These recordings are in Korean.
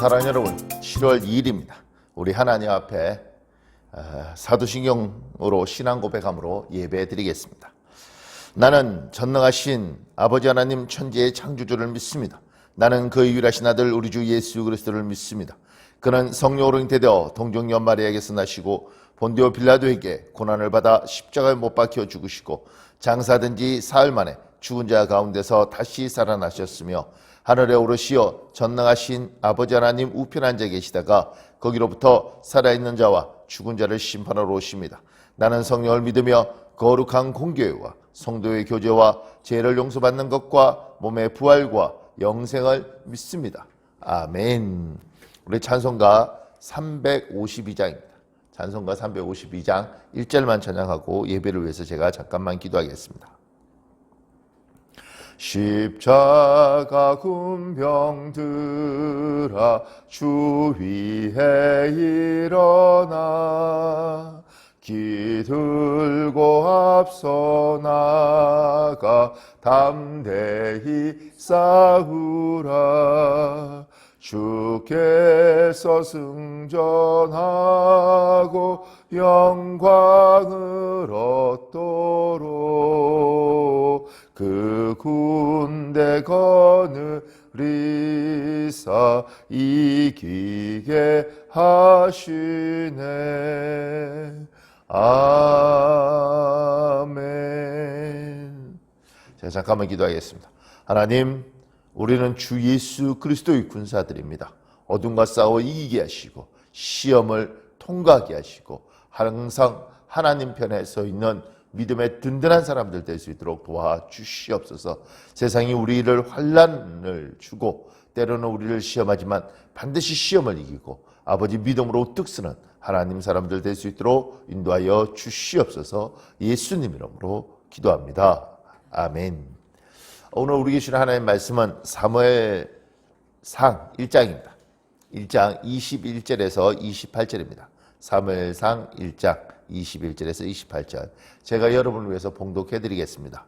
사랑하는 여러분, 7월 2일입니다. 우리 하나님 앞에 어, 사도신경으로 신앙 고백함으로 예배 드리겠습니다. 나는 전능하신 아버지 하나님 천지의 창조주를 믿습니다. 나는 그 유일하신 아들 우리 주 예수 그리스도를 믿습니다. 그는 성령으로 잉태되어 동정녀 마리아에게서 나시고 본디오 빌라도에게 고난을 받아 십자가에 못 박혀 죽으시고 장사된 지 사흘 만에 죽은 자 가운데서 다시 살아나셨으며 하늘에 오르시어 전능하신 아버지 하나님 우편 앉아 계시다가 거기로부터 살아있는 자와 죽은 자를 심판하러 오십니다. 나는 성령을 믿으며 거룩한 공교회와 성도의 교제와 죄를 용서받는 것과 몸의 부활과 영생을 믿습니다. 아멘. 우리 찬송가 352장입니다. 찬송가 352장 1절만 찬양하고 예배를 위해서 제가 잠깐만 기도하겠습니다. 십자가 군병들아 주 위에 일어나. 기들고 앞서 나가 담대히 싸우라. 주께서 승전하고 영광을 얻 군대 거느리사 이기게 하시네. 아멘. 제가 잠깐만 기도하겠습니다. 하나님 우리는 주 예수 그리스도의 군사들입니다. 어둠과 싸워 이기게 하시고 시험을 통과하게 하시고 항상 하나님 편에 서 있는 믿음의 든든한 사람들 될 수 있도록 도와주시옵소서. 세상이 우리를 환란을 주고 때로는 우리를 시험하지만 반드시 시험을 이기고 아버지 믿음으로 우뚝 서는 하나님 사람들 될 수 있도록 인도하여 주시옵소서. 예수님 이름으로 기도합니다. 아멘. 오늘 우리 계시는 하나님 말씀은 사무엘 상 1장입니다. 1장 21절에서 28절입니다. 사무엘상 1장 21절에서 28절. 제가 여러분을 위해서 봉독해 드리겠습니다.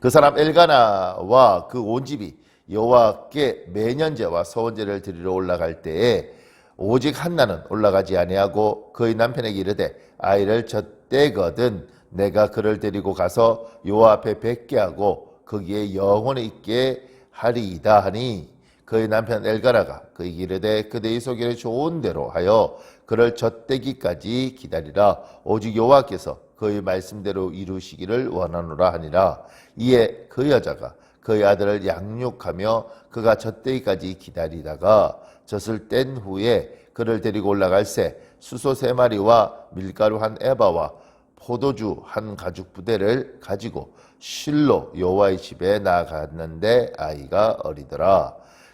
그 사람 엘가나와 그 온 집이 여호와께 매년제와 서원제를 드리러 올라갈 때에 오직 한나는 올라가지 아니하고 그의 남편에게 이르되 아이를 젖대거든 내가 그를 데리고 가서 여호와 앞에 뵙게 하고 거기에 영원히 있게 하리이다 하니 그의 남편 엘가나가 그에게 이르되 그대의 소견에 좋은 대로 하여 그를 젖대기까지 기다리라 오직 여호와께서 그의 말씀대로 이루시기를 원하노라 하니라 이에 그 여자가 그의 아들을 양육하며 그가 젖대기까지 기다리다가 젖을 뗀 후에 그를 데리고 올라갈 새 수소 세 마리와 밀가루 한 에바와 포도주 한 가죽 부대를 가지고 실로 여호와의 집에 나갔는데 아이가 어리더라.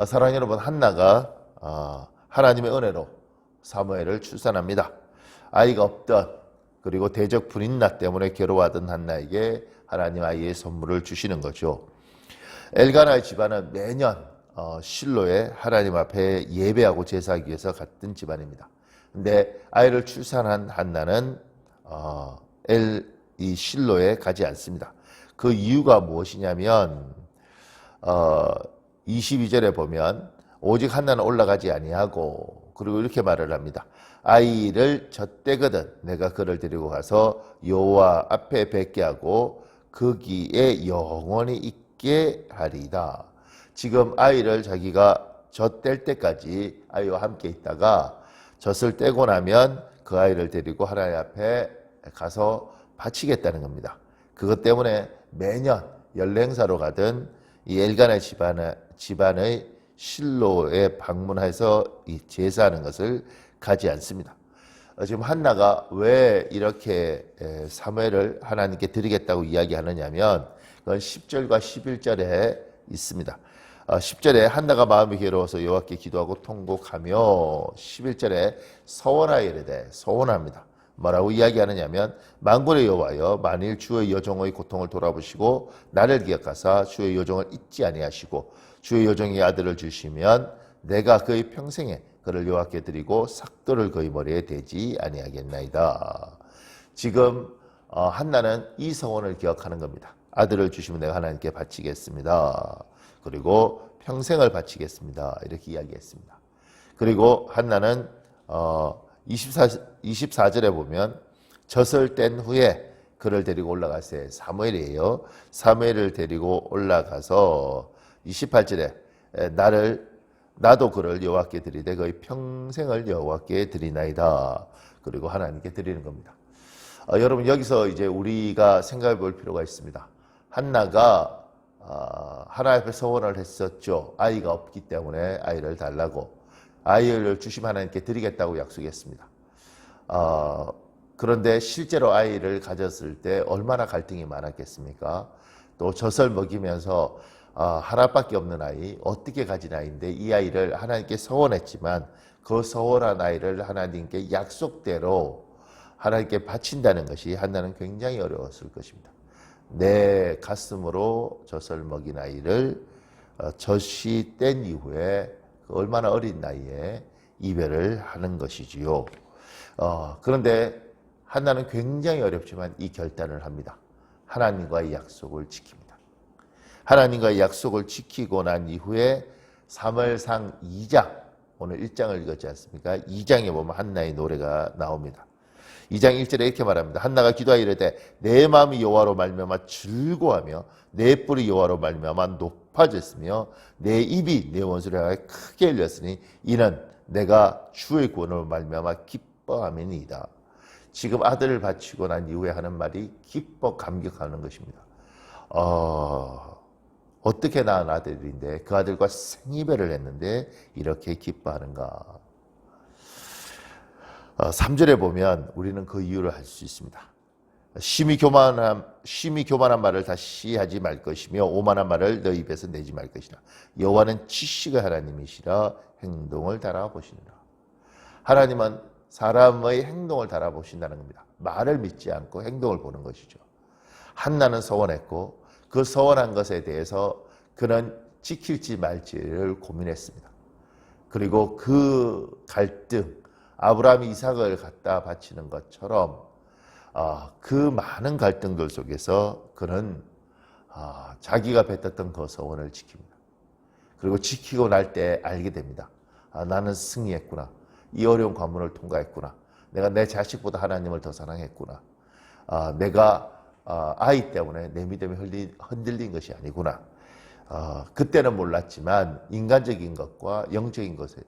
아, 사랑하는 여러분 한나가 아, 하나님의 은혜로 사무엘을 출산합니다. 아이가 없던 그리고 대적 불인나 때문에 괴로워하던 한나에게 하나님 아이의 선물을 주시는 거죠. 엘가나의 집안은 매년 어, 실로에 하나님 앞에 예배하고 제사하기 위해서 갔던 집안입니다. 근데 아이를 출산한 한나는 어, 엘이 실로에 가지 않습니다. 그 이유가 무엇이냐면 어, 22절에 보면 오직 한나는 올라가지 아니하고 그리고 이렇게 말을 합니다. 아이를 젖대거든 내가 그를 데리고 가서 여호와 앞에 뵙게 하고 거기에 영원히 있게 하리다. 지금 아이를 자기가 젖댈 때까지 아이와 함께 있다가 젖을 떼고 나면 그 아이를 데리고 하나님 앞에 가서 바치겠다는 겁니다. 그것 때문에 매년 연례 행사로 가든 이 엘가나 집안의, 집안의 실로에 방문해서 이 제사하는 것을 가지 않습니다. 어, 지금 한나가 왜 이렇게 사무엘을 하나님께 드리겠다고 이야기하느냐면 그건 10절과 11절에 있습니다. 어, 10절에 한나가 마음이 괴로워서 여호와께 기도하고 통곡하며 11절에 서원하여 이르되 서원합니다. 뭐라고 이야기하느냐면 만군의 여호와여 만일 주의 여종의 고통을 돌아보시고 나를 기억하사 주의 여종을 잊지 아니하시고 주의 여종의 아들을 주시면 내가 그의 평생에 그를 여호와께 드리고 삭도를 그의 머리에 대지 아니하겠나이다. 지금 어, 한나는 이 서원을 기억하는 겁니다. 아들을 주시면 내가 하나님께 바치겠습니다. 그리고 평생을 바치겠습니다. 이렇게 이야기했습니다. 그리고 한나는 어, 24, 24절에 보면 뗀 후에 그를 데리고 올라가세 사무엘이에요. 사무엘을 데리고 올라가서 28절에 에, 나를 나도 그를 여호와께 드리되 그의 평생을 여호와께 드리나이다. 그리고 하나님께 드리는 겁니다. 어, 여러분 여기서 이제 우리가 생각해 볼 필요가 있습니다. 한나가 어, 하나님 앞에 서원을 했었죠. 아이가 없기 때문에 아이를 달라고 아이를 주시면 하나님께 드리겠다고 약속했습니다. 어, 그런데 실제로 아이를 가졌을 때 얼마나 갈등이 많았겠습니까? 또 젖을 먹이면서 어, 하나밖에 없는 아이 어떻게 가진 아이인데 이 아이를 하나님께 서원했지만 그 서원한 아이를 하나님께 약속대로 하나님께 바친다는 것이 한나는 굉장히 어려웠을 것입니다. 내 가슴으로 젖을 먹인 아이를 어, 젖이 뗀 이후에 그 얼마나 어린 나이에 이별을 하는 것이지요. 어, 그런데 한나는 굉장히 어렵지만 이 결단을 합니다. 하나님과의 약속을 지킵니다. 하나님과의 약속을 지키고 난 이후에 3월상 2장 오늘 1장을 읽었지 않습니까? 2장에 보면 한나의 노래가 나옵니다. 2장 1절에 이렇게 말합니다. 한나가 기도하여 이르되 내 마음이 여호와로 말미암아 즐거하며 내 뿔이 여호와로 말미암아 높 아졌으며 내 입이 내 원수를 향하여 크게 열렸으니 이는 내가 주의 구원으로 말미암아 기뻐함이니이다. 지금 아들을 바치고 난 이후에 하는 말이 기뻐 감격하는 것입니다. 어, 어떻게 낳은 아들인데 그 아들과 생이별을 했는데 이렇게 기뻐하는가? 어, 3절에 보면 우리는 그 이유를 알 수 있습니다. 심히 교만한 심히 교만한 말을 다시 하지 말 것이며 오만한 말을 너 입에서 내지 말 것이라. 여호와는 지식의 하나님이시라 행동을 달아보시느라. 하나님은 사람의 행동을 달아보신다는 겁니다. 말을 믿지 않고 행동을 보는 것이죠. 한나는 서원했고 그 서원한 것에 대해서 그는 지킬지 말지를 고민했습니다. 그리고 그 갈등, 아브라함이 이삭을 갖다 바치는 것처럼 어, 그 많은 갈등들 속에서 그는 어, 자기가 뱉었던 그 서원을 지킵니다. 그리고 지키고 날 때 알게 됩니다. 아, 나는 승리했구나. 이 어려운 관문을 통과했구나. 내가 내 자식보다 하나님을 더 사랑했구나. 아, 내가 아, 아이 때문에 내 믿음이 흔들린, 것이 아니구나. 어, 그때는 몰랐지만 인간적인 것과 영적인 것에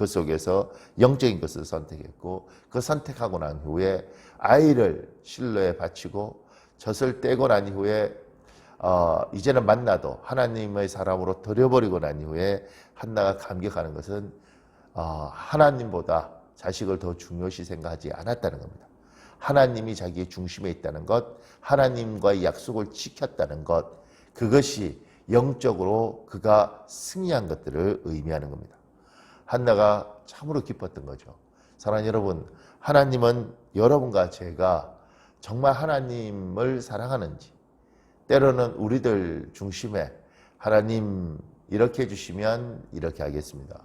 그 속에서 영적인 것을 선택했고 그 선택하고 난 후에 아이를 실로에 바치고 젖을 떼고 난 이후에 어, 이제는 만나도 하나님의 사람으로 들여버리고 난 이후에 한나가 감격하는 것은 어, 하나님보다 자식을 더 중요시 생각하지 않았다는 겁니다. 하나님이 자기의 중심에 있다는 것, 하나님과의 약속을 지켰다는 것, 그것이 영적으로 그가 승리한 것들을 의미하는 겁니다. 한나가 참으로 기뻤던 거죠. 사랑하는 여러분, 하나님은 여러분과 제가 정말 하나님을 사랑하는지, 때로는 우리들 중심에 하나님 이렇게 해주시면 이렇게 하겠습니다.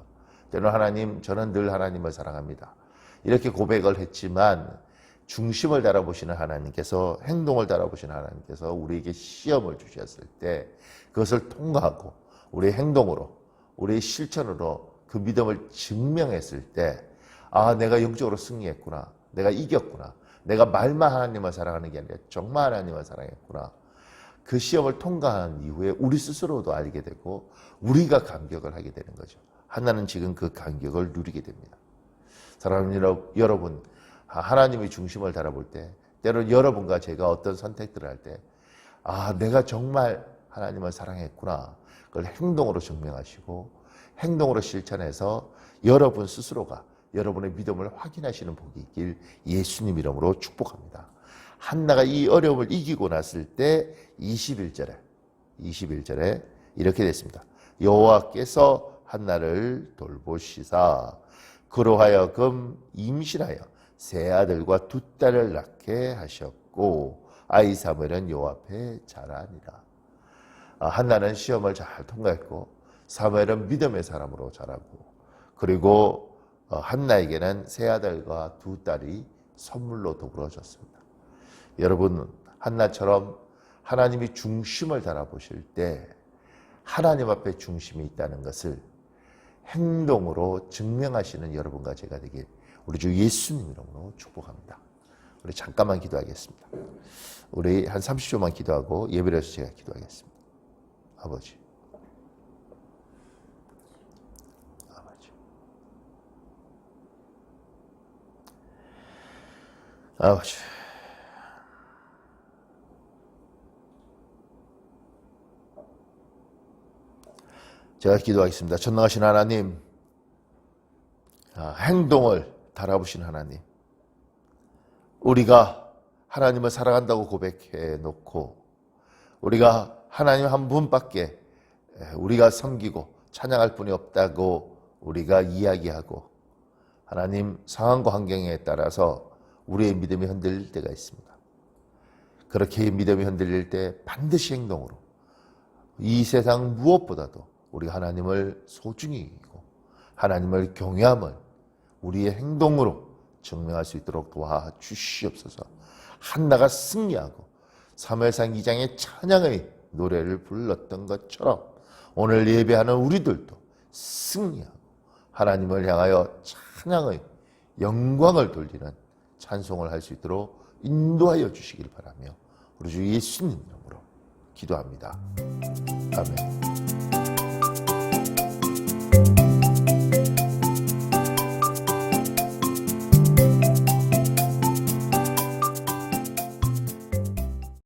때로는 하나님, 저는 늘 하나님을 사랑합니다. 이렇게 고백을 했지만 중심을 달아보시는 하나님께서 행동을 달아보시는 하나님께서 우리에게 시험을 주셨을 때 그것을 통과하고 우리의 행동으로 우리의 실천으로 그 믿음을 증명했을 때 아, 내가 영적으로 승리했구나. 내가 이겼구나. 내가 말만 하나님을 사랑하는 게 아니라 정말 하나님을 사랑했구나. 그 시험을 통과한 이후에 우리 스스로도 알게 되고 우리가 감격을 하게 되는 거죠. 하나는 지금 그 감격을 누리게 됩니다. 사랑하는 여러분, 하나님의 중심을 달아볼 때, 때로 여러분과 제가 어떤 선택들을 할 때, 아, 내가 정말 하나님을 사랑했구나. 그걸 행동으로 증명하시고, 행동으로 실천해서 여러분 스스로가 여러분의 믿음을 확인하시는 복이 있길 예수님 이름으로 축복합니다. 한나가 이 어려움을 이기고 났을 때 21절에 21절에 이렇게 됐습니다. 여호와께서 한나를 돌보시사 그로 하여금 임신하여 세 아들과 두 딸을 낳게 하셨고 아이 사무엘은 여호와 앞에 자라니라. 아, 한나는 시험을 잘 통과했고 사무엘은 믿음의 사람으로 자라고 그리고 어, 한나에게는 세 아들과 두 딸이 선물로 더불어졌습니다. 여러분 한나처럼 하나님이 중심을 달아보실 때 하나님 앞에 중심이 있다는 것을 행동으로 증명하시는 여러분과 제가 되길 우리 주 예수님 이름으로 축복합니다. 우리 잠깐만 기도하겠습니다. 우리 한 30초만 기도하고 예배를 해서 제가 기도하겠습니다. 아버지. 아버지. 아버지. 제가 기도하겠습니다. 전능하신 하나님, 아, 행동을 달아보신 하나님, 우리가 하나님을 사랑한다고 고백해 놓고, 우리가 하나님 한 분밖에 우리가 섬기고 찬양할 분이 없다고 우리가 이야기하고, 하나님 상황과 환경에 따라서 우리의 믿음이 흔들릴 때가 있습니다. 그렇게 믿음이 흔들릴 때 반드시 행동으로 이 세상 무엇보다도 우리 하나님을 소중히 여기고 하나님을 경외함을 우리의 행동으로 증명할 수 있도록 도와 주시옵소서. 한나가 승리하고 사무엘상 2장의 찬양의 노래를 불렀던 것처럼 오늘 예배하는 우리들도 승리하고 하나님을 향하여 찬양의 영광을 돌리는 찬송을 할 수 있도록 인도하여 주시길 바라며 우리 주 예수님 이름으로 기도합니다. 아멘.